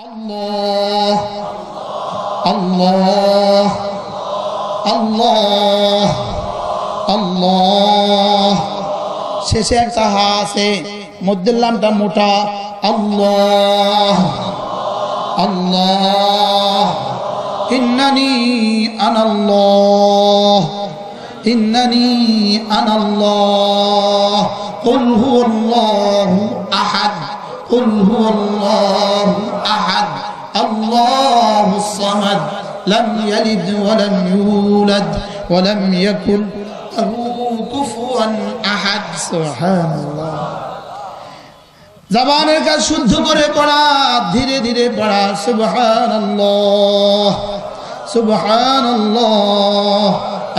আল্লাহ আল্লাহ আল্লাহ আল্লাহ শেষে একটা হা আছে মধ্যের নামটা মোটা আল্লাহ আল্লাহ ইন্নানি আনাল্লাহ ইন্নানি আনাল্লাহ قل هو الله أحد قل هو الله أحد الله الصمد لم يلد ولم يولد ولم يكن له كفوا أحد سبحان الله জবানের কাজ শুদ্ধ করে পড়া ধীরে ধীরে পড়া সুবহান সুবহান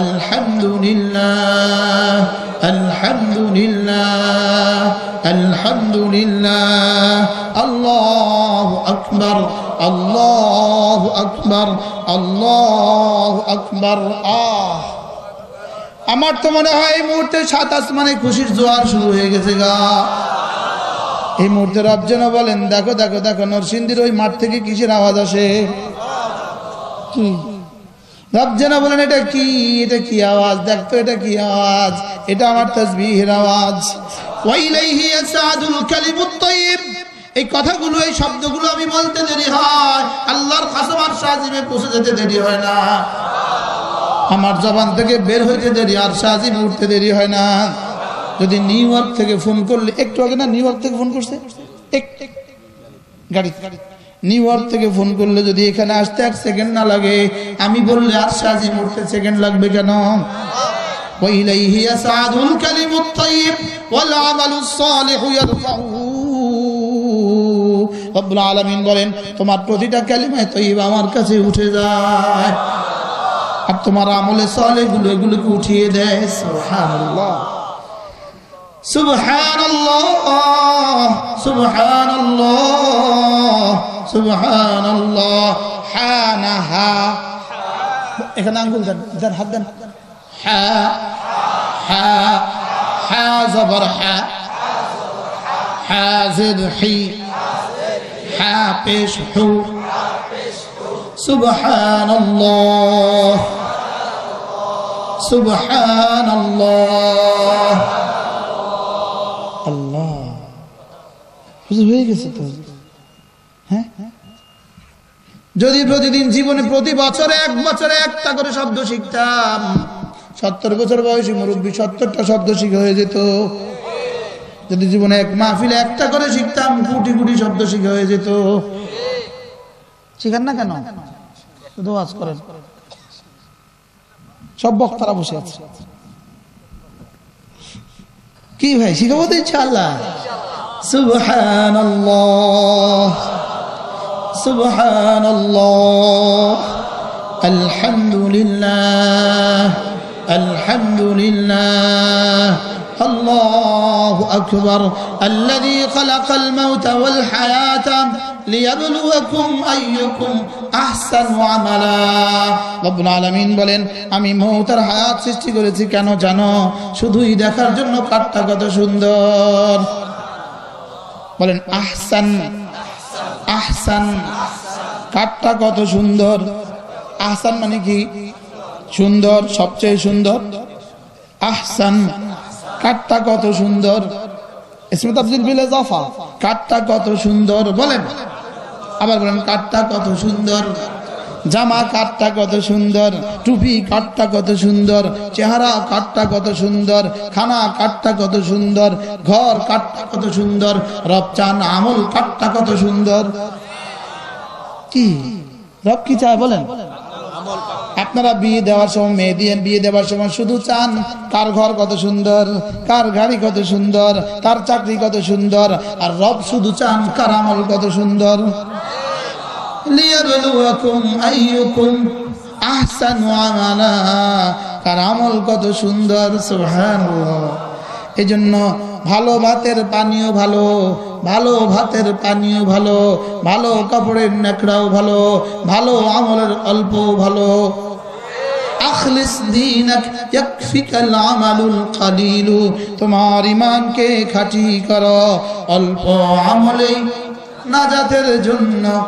আলহামদুলিল্লাহ আলহামদুলিল্লাহ আলহামদুলিল্লাহ আল্লাহ আকবর আল্লাহ আকবর আল্লাহ আকবর, আহ। আমার তো মনে হয় এই মুহূর্তে সাত আসমানে খুশির জোয়ার শুরু হয়ে গেছে গা। এই মুহূর্তে রব যেন বলেন, দেখো দেখো দেখো, নরসিংদীর ওই মাঠ থেকে কিসের আওয়াজ আসে? কি রব যেন বলেন, এটা কি? এটা কি আওয়াজ? দেখতো এটা কি আওয়াজ? এটা আমার তসবিহের আওয়াজ। ওয়াইলাইহি ইয়াসাদুল কালিমুত তাইয়্যিব এই কথাগুলো এই শব্দগুলো আমি বলতে দেরি হয় আল্লাহর কাসম আর সাজিমে পৌঁছে যেতে দেরি হয় না আমার জবান থেকে বের হইতে দেরি আর সাজিম উঠতে দেরি হয় না যদি নিউ ইয়র্ক থেকে ফোন করলে একটু আগে না নিউ ইয়র্ক থেকে ফোন করছে এক- গাড়ি নিউ ইয়র্ক থেকে ফোন করলে যদি এখানে আসতে এক সেকেন্ড না লাগে আমি বললে আর সাজি উঠতে সেকেন্ড লাগবে কেন وإليه يسعد الكلم الطيب والعمل الصالح يرفعه রব্বুল আলমিন বলেন, তোমার প্রতিটা ক্যালিমায় তো আমার কাছে উঠে যায়। আর তোমার আমলে সলে গুলো এগুলোকে উঠিয়ে দেয়। সুবহানাল্লাহ। সুবহানাল্লাহ। হাত হা হা হা হা হা। হা পেশ হু سبحان الله سبحان الله আল্লাহ হুজুর হয়ে গেছে তো হ্যাঁ যদি প্রতিদিন জীবনে প্রতি বছরে এক বছরে একটা করে শব্দ শিখতাম সত্তর বছর বয়সী মুরব্বী সত্তরটা শব্দ শিখে হয়ে যেত যদি জীবনে এক মাহফিলে একটা করে শিখতাম কোটি কোটি শব্দ শিখে হয়ে যেত শিখান না কেন শুধু ওয়াজ করেন সব বক্তারা বসে আছে কি ভাই শিখাবো তো ইনশাআল্লাহ সুবহানাল্লাহ সুবহানাল্লাহ আলহামদুলিল্লাহ আলহামদুলিল্লাহ الله أكبر الذي خلق الموت والحياة ليبلوكم أيكم أحسن عملا رب العالمين বলেন আমি মৌতার হায়াত সৃষ্টি করেছি কেন জানো শুধুই দেখার জন্য কাঠটা কত সুন্দর বলেন আহসান আহসান কাঠটা কত সুন্দর আহসান মানে কি সুন্দর সবচেয়ে সুন্দর আহসান কাঠটা কত সুন্দর। ইসমে তাফসির বিল ইজাফা কাঠটা কত সুন্দর, বলেন। আবার বলেন, কাঠটা কত সুন্দর। জামা কাঠটা কত সুন্দর, টুপি কাঠটা কত সুন্দর, চেহারা কাঠটা কত সুন্দর, খানা কাঠটা কত সুন্দর, ঘর কাঠটা কত সুন্দর রব চান আমল কাঠটা কত সুন্দর। কি? রব কি চায়, বলেন? আপনারা বিয়ে দেওয়ার সময়, মেয়ে দিয়ে বিয়ে দেওয়ার সময় শুধু চান, কার ঘর কত সুন্দর, কার গাড়ি কত সুন্দর তার চাকরি কত সুন্দর, আর রব শুধু চান, কার আমল কত সুন্দর। কার কত সুন্দর, সুবহানাল্লাহ। এজন্য ভালো ভাতের পানীয় ভালো ভালো ভাতের পানীয় ভালো ভালো কাপড়ের নেকড়াও ভালো ভালো আমলের অল্প ভালো। আখলিস দীনক তোমার ইমানকে খাঁটি করো। অল্প আমলেই নাজাতের জন্য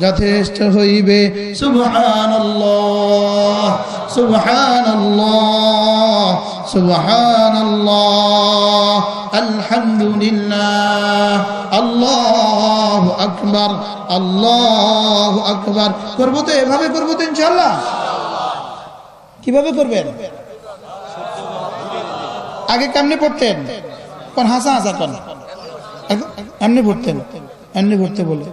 যথেষ্ট হইবে। সুবহানাল্লাহ সুবহানাল্লাহ। আলহামদুলিল্লাহ, আল্লাহু আকবার আল্লাহু আকবার। করব তো এভাবে করব তো ইনশাআল্লাহ? কীভাবে করবেন? আগে কেমনে পড়তেন? কোন হাসা হাসা কোন? এমনি পড়তেন, এমনি পড়তে বলে।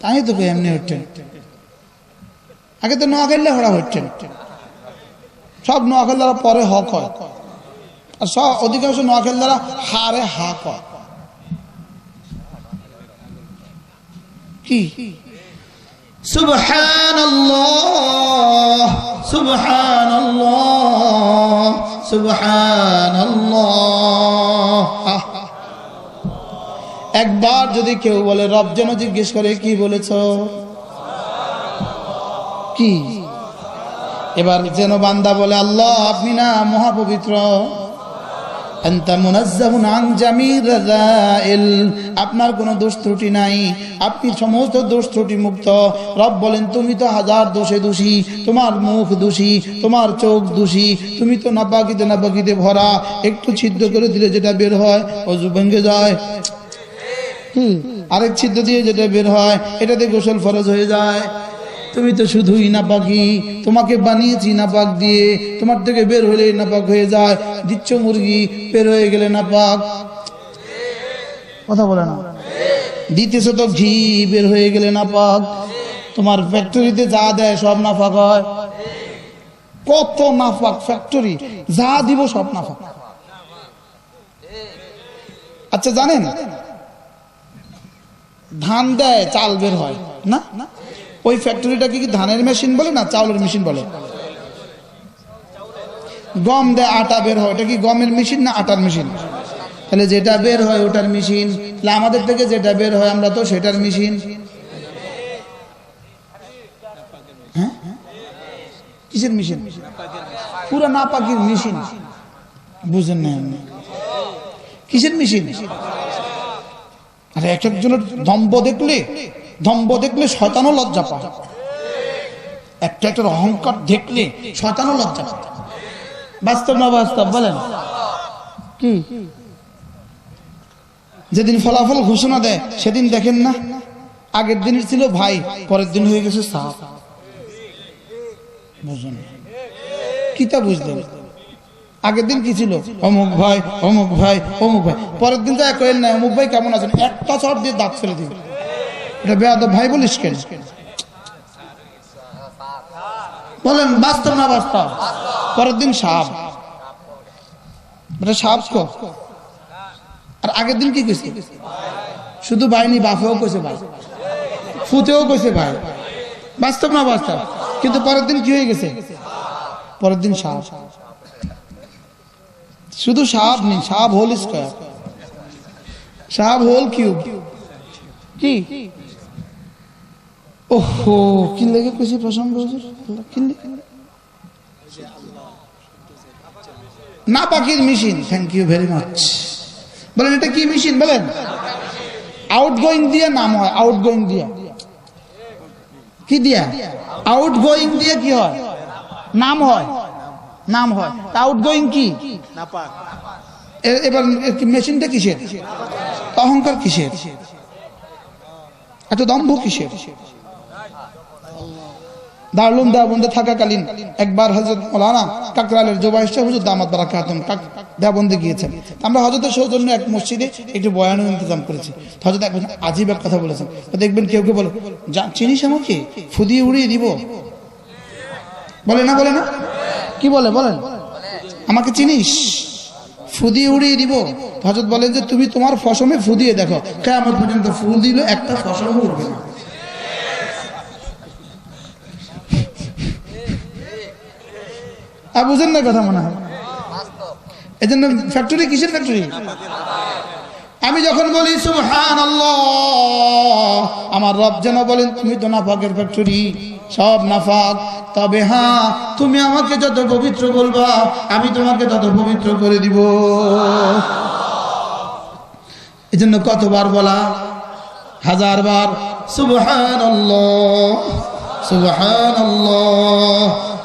তাই তো এমনি হচ্ছেন। আগে তো নোয়াখাইলে হরা হচ্ছেন। সব নোয়াখাল দ্বারা পরে হক হয়। আর সব অধিকাংশ নোয়াখাল দ্বারা হারে হা কয় কি? একবার যদি কেউ বলে রব যেন জিজ্ঞেস করে কি বলেছ? কি? এবার যেন বান্দা বলে, আল্লাহ, আপনি না মহাপবিত্র। আপনার কোনো দোষ ত্রুটি নাই। আপনি সমস্ত দোষ ত্রুটি মুক্ত। রব বলেন, তুমি তো হাজার দোষে দোষী। তোমার মুখ দোষী। তোমার চোখ দোষী। তুমি তো নাপাকিতে নাপাকিতে ভরা। একটু ছিদ্র করে দিলে যেটা বের হয়, অজু ভেঙে যায়। আরেক ছিদ্র দিয়ে যেটা বের হয়, এটাতে গোসল ফরজ হয়ে যায়। তুমি তো শুধুই নাপাকি, তোমাকে বানিয়েছি নাপাক দিয়ে, তোমার থেকে বের হলে নাপাক হয়ে যায়, দিচ্ছ মুরগি, বের হয়ে গেলে নাপাক। কথা বলে না? দিতেছ তো ঘি, বের হয়ে গেলে নাপাক। তোমার ফ্যাক্টরিতে যা দেয় সব নাফাক হয়। কত নাফাক ফ্যাক্টরি, যা দিব সব নাফাক আচ্ছা জানেন? ধান দেয়, চাল বের হয়, না? ওই ফ্যাক্টরিটাকে কি ধানের মেশিন বলে না চাউলের মেশিন বলে? গম দেয় আটা বের হয়, ওটা কি গমের মেশিন না আটার মেশিন তাহলে যেটা বের হয় ওটার মেশিন তাহলে আমাদের থেকে যেটা বের হয় আমরা তো সেটার মেশিন হ্যাঁ? কিসের মেশিন পুরো না পাখির মেশিন বুঝেন না আপনি। কিসের মেশিন আরে এক একজনের দম্ব দেখলে দম্ব দেখলে শয়তানও লজ্জা পায়। একটা একটা অহংকার দেখলে শয়তানও লজ্জা পায়। বাস্তব না বাস্তব বলেন। কি যেদিন ফলাফল ঘোষণা দেয় সেদিন দেখেন না? আগের দিনের ছিল ভাই পরের দিন হয়ে গেছে সাপ। বুঝলেন কিতা বুঝলেন? আগের দিন কি ছিল? অমুক ভাই অমুক ভাই অমুক ভাই। পরের দিন তো এক না অমুক ভাই কেমন আছেন? একটা চট দিয়ে দাঁত ফেলে দিবে এটা বেয়াদ ভাই বলিস কেন? বলেন, বাস্তব না বাস্তব? পরের দিন সাপ এটা সাপ আর আগের দিন কি কইছে? শুধু বাইনি বাফেও কইছে ভাই। ফুতেও কইছে ভাই। বাস্তব না বাস্তব? কিন্তু পরের দিন কি হয়ে গেছে? পরের দিন সাপ শুধু সাপ নেই সাপ হোল স্কোয়ার। সাপ হোল কিউব। কি? ওহো, কি লেগে কইছি প্রসঙ্গ হুজুর? কি না পাখির machine thank you very much বলেন, এটা কি মেশিন? বলেন। আউট গোয়িং দিয়ে নাম হয় আউট গোয়িং দিয়ে। কি দিয়া? আউট গোয়িং দিয়ে কি হয়? নাম হয়। নাম হয়। আউট গোয়িং কি? এবার মেশিনটা কিসের? অহংকার কিসের? এত দম্ভ কিসের? দারুলুম দেওবন্দে থাকাকালীন একবার হজরত মৌলানা কাকরালের জোবাইশা হুজুর দামাত বারাকাতুন দেওবন্দে গিয়েছেন। আমরা হজরতের সৌজন্য এক মসজিদে একটু বয়ানের ইন্তজাম করেছি। হজরত এক আজীব এক কথা বলেছেন। দেখবেন কেউ কেউ বলে চিনিস আমাকে? ফুদিয়ে উড়িয়ে দিব? বলে না বলে না? কি বলে, বলেন? আমাকে চিনিস? ফুদিয়ে উড়িয়ে দিব? হজরত বলেন যে, তুমি তোমার ফসমে ফুদিয়ে দেখো। কেমন পর্যন্ত ফু দিল একটা ফসল উঠবে না। আর বুঝেন না কথা মনে হয়। এই জন্য ফ্যাক্টরি কিসের ফ্যাক্টরি আমি যখন বলি সুবহান আমার রব যেন বলেন, তুমি তো নাফাকের ফ্যাক্টরি সব নাফাক। তবে হ্যাঁ তুমি আমাকে যত পবিত্র বলবা, আমি তোমাকে তত পবিত্র করে দিব। এই জন্য কতবার বলা? হাজার বার সুবহান সুবহান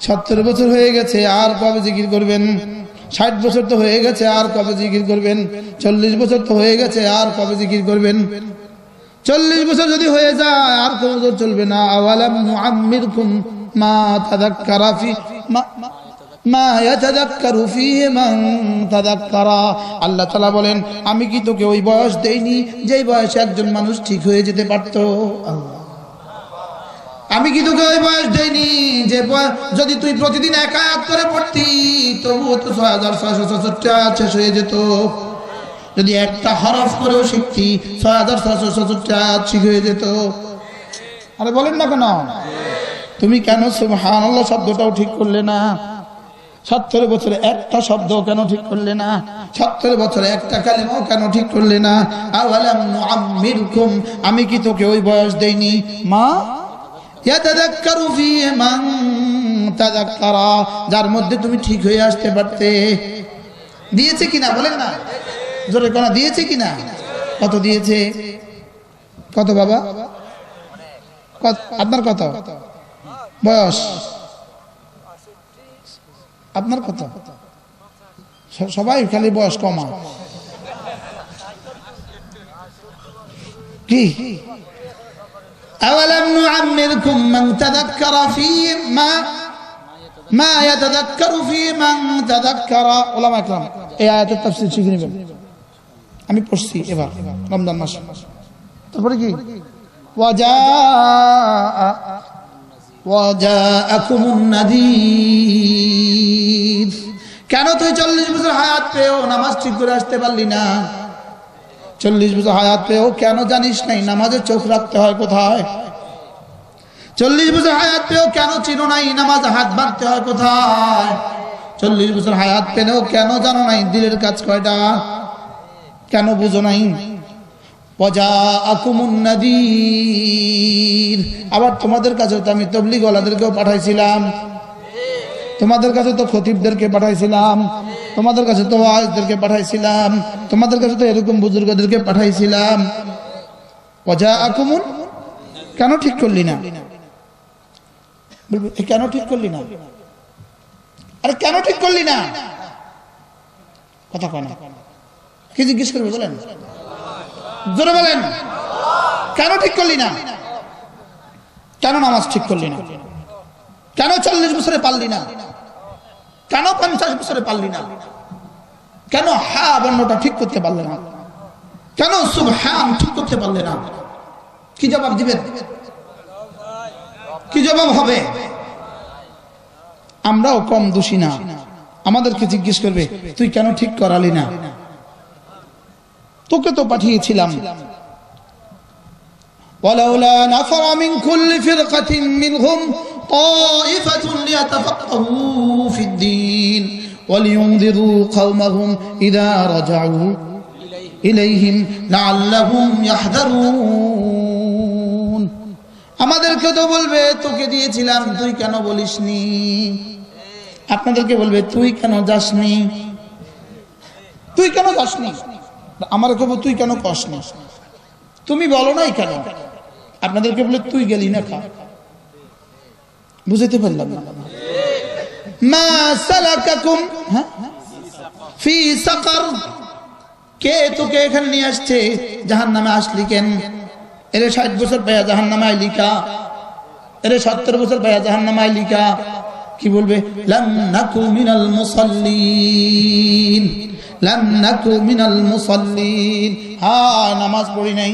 সত্তর বছর হয়ে গেছে, আর কবে জিকির করবেন? ষাট বছর তো হয়ে গেছে, আর কবে জিকির করবেন? চল্লিশ বছর তো হয়ে গেছে, আর কবে জিকির করবেন? চল্লিশ বছর যদি হয়ে যায়, আর কোন বছর চলবে না। ফি মা- আল্লাহ তাআলা বলেন, আমি কি তোকে ওই বয়স দেইনি, যেই বয়সে একজন মানুষ ঠিক হয়ে যেতে পারতো? আল্লাহ। আমি কি তোকে ওই বয়স দেইনি, যে যদি তুই প্রতিদিন এক আয়াত করে পড়তি, তবুও তো ছয় হাজার ছয়শো ছষট্টি শেষ হয়ে যেত। যদি একটা হরফ করেও শিখতি, ছয় হাজার ছয়শো ছষট্টি আয়াত হয়ে যেত। আরে বলেন না কেন? তুমি কেন সুবহান শব্দটাও ঠিক করলে না? সত্তর বছরে একটা শব্দ কেন ঠিক করলে না? সত্তর বছরে একটা কালেমাও কেন ঠিক করলে না? আমি কি তোকে ওই বয়স দেইনি? মা ইয়াতাযাক্কারু ফীহি মান তাযাক্কারা যার মধ্যে তুমি ঠিক হয়ে আসতে পারতে। দিয়েছে কিনা বলেন না? জোরে কোনা, দিয়েছে কিনা? কত দিয়েছে? কত বাবা? আপনার কত? বয়স? আপনার কত? সবাই খালি বয়স কমা কি? أولم نعمركم من تذكر في ما ما يتذكر في من تذكر ওলামা একরাম এই আয়াতের তাফসীর শিখে নেবেন আমি পড়ছি এবার রমজান মাস তারপরে কি وجاء وجاءكم النذير কেন তুই চল্লিশ বছর হায়াত পেয়েও নামাজ ঠিক করে আসতে পারলি না চল্লিশ বছর হায়াত পেয়েও কেন জানিস নাই? নামাজে চোখ রাখতে হয় কোথায়? চল্লিশ বছর হায়াত পেয়েও কেন চিনো নাই? নামাজে হাত বাঁধতে হয় কোথায়? চল্লিশ বছর হায়াত পেলেও কেন জানো নাই? দিলের কাজ কয়টা? কেন বুঝো নাই? আবার তোমাদের কাছে তো আমি তবলিগ ওলাদেরকেও পাঠাইছিলাম। তোমাদের কাছে তো খতিবদেরকে পাঠাইছিলাম, তোমাদের কাছে তো ওয়াজদেরকে পাঠাইছিলাম, তোমাদের কাছে তো এরকম বুজুর্গদেরকে পাঠাইছিলাম। অজা আকুমুন কেন ঠিক করলি না? কেন ঠিক করলি না? আরে কেন ঠিক করলি না? কথা কয় কি জিজ্ঞেস করবে বলেন? জোরে বলেন। কেন ঠিক করলি না? কেন নামাজ ঠিক করলি না? কেন চল্লিশ বছরে পারলি না? কেন পঞ্চাশ বছরে পারলি না? কেন হা বর্ণটা ঠিক করতে পারলে না? কেন শুভ হ্যাঁ ঠিক করতে পারলে না? কি জবাব দিবেন? কি জবাব হবে? আমরাও কম দোষী না। আমাদেরকে জিজ্ঞেস করবে, তুই কেন ঠিক করালি না? তোকে তো পাঠিয়েছিলাম। ولولا نفر من كل فرقة منهم طائفة ليتفقهوا في الدين ولينذروا قومهم إذا رجعوا إليهم لعلهم يحذرون আমাদেরকে তো বলবে তোকে দিয়েছিলাম তুই কেন বলিসনি আপনাদেরকে বলবে তুই কেন যাসনি তুই কেন যাসনি আমার কব তুই কেন কসনি তুমি বলো নাই কেন আপনাদেরকে বলে, তুই গেলি না খা। বুঝাতে পারলাম না। মা সালাকাকুম হ্যাঁ? ফি সাকার। কে তোকে এখানে নিয়ে আসছে? জাহান নামে আসলি কেন? ষাট বছর জাহান নামে আইলি কা? এরে সত্তর বছর পাইয়া জাহান নামে আইলি কা? বলবে? লাম নাকু মিনাল মুসাল্লিন, লাম নাকু মিনাল নামাজ পড়ি নাই।